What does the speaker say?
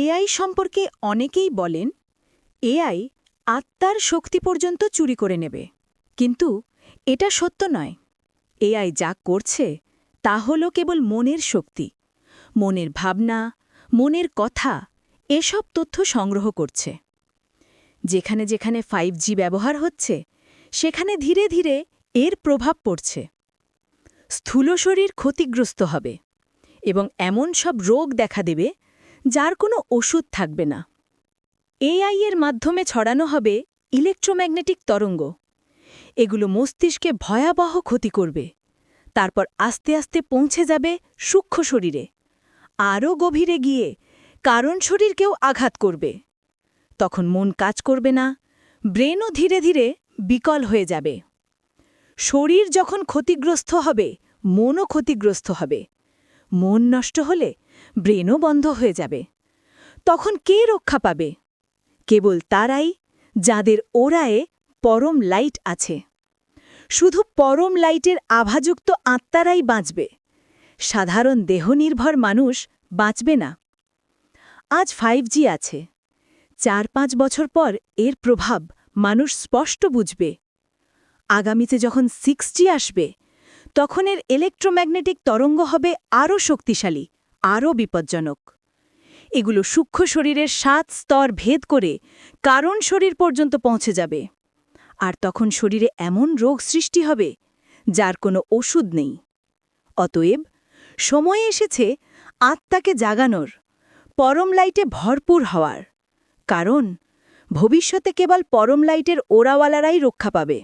AI সম্পর্কে অনেকেই বলেন, এআই আত্মার শক্তি পর্যন্ত চুরি করে নেবে। কিন্তু এটা সত্য নয়। এআই যা করছে, তা হল কেবল মনের শক্তি, মনের ভাবনা, মনের কথা, এসব তথ্য সংগ্রহ করছে। যেখানে যেখানে ফাইভ ব্যবহার হচ্ছে, সেখানে ধীরে ধীরে এর প্রভাব পড়ছে। স্থূল শরীর ক্ষতিগ্রস্ত হবে এবং এমন সব রোগ দেখা দেবে যার কোনো ওষুধ থাকবে না। এআই এর মাধ্যমে ছড়ানো হবে ইলেকট্রোম্যাগনেটিক তরঙ্গ। এগুলো মস্তিষ্কে ভয়াবহ ক্ষতি করবে। তারপর আস্তে আস্তে পৌঁছে যাবে সূক্ষ্ম শরীরে। আরও গভীরে গিয়ে কারণ শরীরকেও আঘাত করবে। তখন মন কাজ করবে না, ব্রেনও ধীরে ধীরে বিকল হয়ে যাবে। শরীর যখন ক্ষতিগ্রস্ত হবে, মনও ক্ষতিগ্রস্ত হবে। মন নষ্ট হলে ব্রেনও বন্ধ হয়ে যাবে। তখন কে রক্ষা পাবে? কেবল তারাই যাদের ওরায়ে পরম লাইট আছে। শুধু পরম লাইটের আভাযুক্ত আত্মারাই বাঁচবে। সাধারণ দেহনির্ভর মানুষ বাঁচবে না। আজ ফাইভ আছে। চার পাঁচ বছর পর এর প্রভাব মানুষ স্পষ্ট বুঝবে। আগামীতে যখন সিক্স আসবে তখন এর ইলেকট্রোম্যাগনেটিক তরঙ্গ হবে আরও শক্তিশালী, আরও বিপজ্জনক। এগুলো সূক্ষ্ম শরীরের সাত স্তর ভেদ করে কারণ শরীর পর্যন্ত পৌঁছে যাবে। আর তখন শরীরে এমন রোগ সৃষ্টি হবে যার কোনো ওষুধ নেই। অতএব সময় এসেছে আত্মাকে জাগানোর, পরম লাইটে ভরপুর হওয়ার। কারণ ভবিষ্যতে কেবল পরম লাইটের ওরাওয়ালারাই রক্ষা পাবে।